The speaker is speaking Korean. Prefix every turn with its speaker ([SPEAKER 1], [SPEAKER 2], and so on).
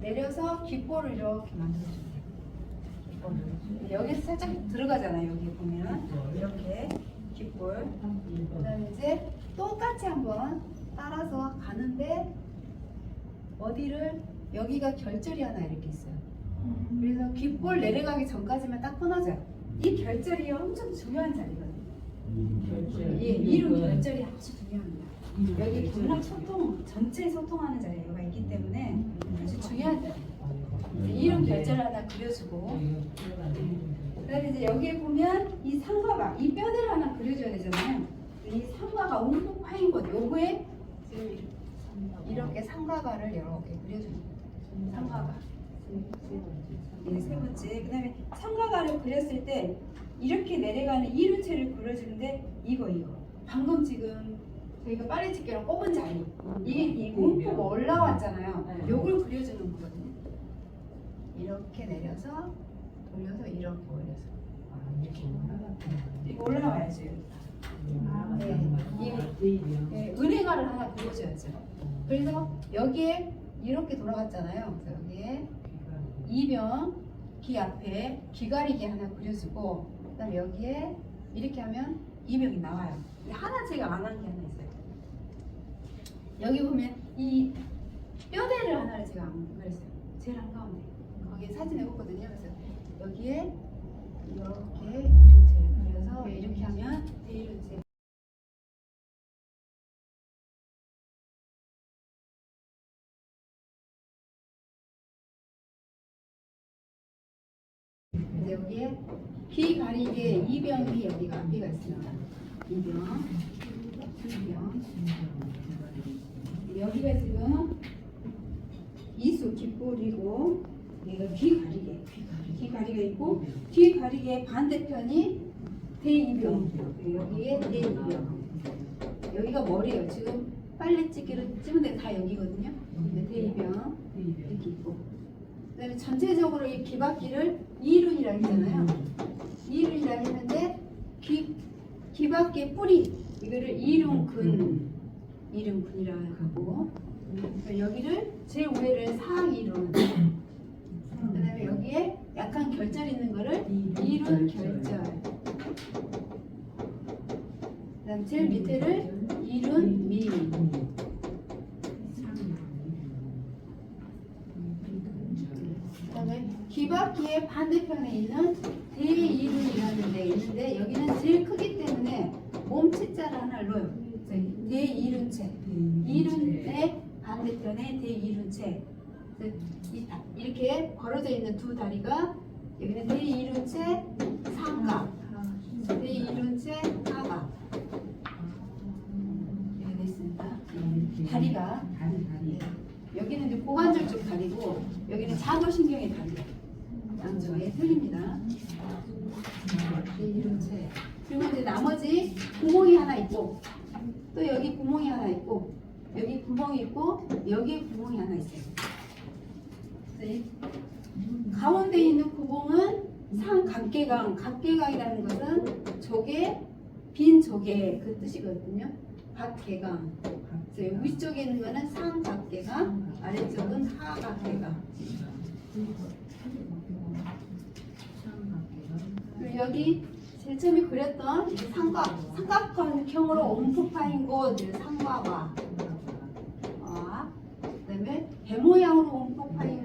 [SPEAKER 1] 그래서 귓볼을 이렇게 만들어주면 돼요. 귓볼을. 여기서 살짝 들어가잖아요. 여기 보면 이렇게 귓볼. 그다음에 이제 똑같이 한번 따라서 가는데 어디를 여기가 결절이 하나 이렇게 있어요. 그래서 귓볼 내려가기 전까지만 딱 끊어져요. 이 결절이 엄청 중요한 자리거든요. 예, 이름 결절이 아주 중요합니다. 여기 경락 소통 전체 소통하는 자리가 있기 때문에 아주 자리. 이름 결절 하나 그려주고 그다음에 이제 여기에 보면 이 상과가 이 뼈대를 하나 그려줘야 되잖아요. 이 상과가 움푹 파인 곳 요거에 지금 이렇게 상과가를 이렇게 그려줍니다. 상과가. 예, 세 번째. 그다음에 상과가를 그렸을 때 이렇게 내려가는 이루체를 그려주는데 이거 이거. 방금 지금 저희가 빨리 집게로 꼽은 자리. 이게 이 움푹 올라왔잖아요. 요걸 그려주는 거거든요. 이렇게 내려서 돌려서 이렇게 올려서 이거 올라와야죠. 예, 은행화를 하나 그려줘야죠. 그래서 여기에 이렇게 돌아갔잖아요. 그래서 여기에 이병 귀 앞에 귀가리개 하나 그려주고 그다음에 여기에 이렇게 하면 이병이 나와요. 하나 제가 안 한 게 하나 있어요. 여기 보면 이 뼈대를 하나를 제가 안 그렸어요. 제일 한가운데 거기에 사진을 꽂거든요. 그래서 여기에 이렇게 이름체를 그려서 이렇게 하면 대이름체 이제 여기에 귀 가리개 이병이 여기가 앞뒤가 있습니다. 이병, 이병. 여기가 지금 이수 귓볼이고 여기가 귀 가리개, 귀 가리개 있고 귀 가리개 반대편이 대이병. 여기에 대이병. 여기가 머리예요. 지금 빨래 찌개로 찌면 데다 여기거든요. 근데 대이병 이렇게 있고. 그다음에 전체적으로 이 귀바퀴를 이륜이라 했잖아요. 이륜이라 했는데 귀 귀바퀴 뿌리 이거를 이륜근 이륜근이라 하고 여기를 제 위를 상이륜. 그다음에 여기에 약간 결절 있는 거를 이륜 결절. 그 다음 제일 밑에를 이륜 미. 그다음에 귀바퀴의 반대편에 있는 대이륜이라는 데 있는데 여기는 제일 크기 때문에 몸치자를 하나 넣어요. 대이륜체. 이륜의 반대편에 대이륜체. 이 다- 이렇게 벌어져 있는 두 다리가 여기는 대이륜체 상각, 대이륜체 하각. 이렇게 돼 있습니다. 다리가 네. 여기는 이제 고관절 쪽 다리고 여기는 자도신경의 다리예요. 양쪽에 틀립니다. 채. 그리고 이제 나머지 구멍이 하나 있고 또 여기 구멍이 하나 있고 여기 구멍이 있고 여기에 구멍이 하나 있어요. 이 가운데 있는 구멍은 상각계강, 각계강이라는 것은 조개, 빈 조개 그 뜻이거든요. 각계강. 위쪽에 있는 거는 상각계강, 아래쪽은 하각계강. 여기 제 일점이 그렸던 삼각, 삼각형으로 온폭파인 곳 삼과와 어, 그 다음에 대모양으로 온폭파인